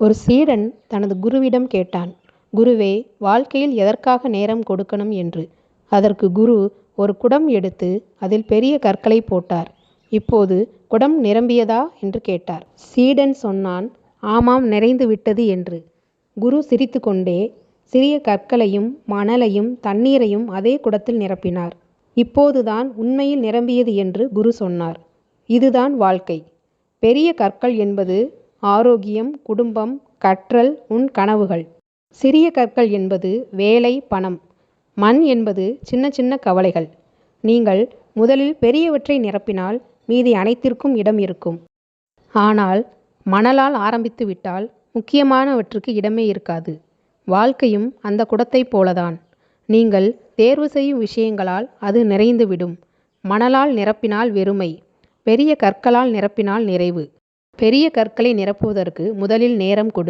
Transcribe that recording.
ஒரு சீடன் தனது குருவிடம் கேட்டான் குருவே வாழ்க்கையில் எதற்காக நேரம் கொடுக்கணும் என்று. அதற்கு குரு ஒரு குடம் எடுத்து அதில் பெரிய கற்களைப் போட்டார். இப்போது குடம் நிரம்பியதா? என்று கேட்டார். சீடன் சொன்னான் ஆமாம் நிறைந்து விட்டது என்று. குரு சிரித்துக்கொண்டே சிறிய கற்களையும் மணலையும் தண்ணீரையும் அதே குடத்தில் நிரப்பினார். இப்போதுதான் உண்மையில் நிரம்பியது என்று குரு சொன்னார். இதுதான் வாழ்க்கை. பெரிய கற்கள் என்பது ஆரோக்கியம் குடும்பம் கற்றல் உன் கனவுகள். சிறிய கற்கள் என்பது வேலை பணம். மண் என்பது சின்ன சின்ன கவலைகள். நீங்கள் முதலில் பெரியவற்றை நிரப்பினால் மீதி அனைத்திற்கும் இடம் இருக்கும். ஆனால் மணலால் ஆரம்பித்து விட்டால் முக்கியமானவற்றுக்கு இடமே இருக்காது. வாழ்க்கையும் அந்தக் குடத்தைப் போலத்தான். நீங்கள் தேர்வு செய்யும் விஷயங்களால் அது நிறைந்து விடும். மணலால் நிரப்பினால் வெறுமை. பெரிய கற்களால் நிரப்பினால் நிறைவு. பெரிய கற்களை நிரப்புவதற்கு முதலில் நேரம் கொடு.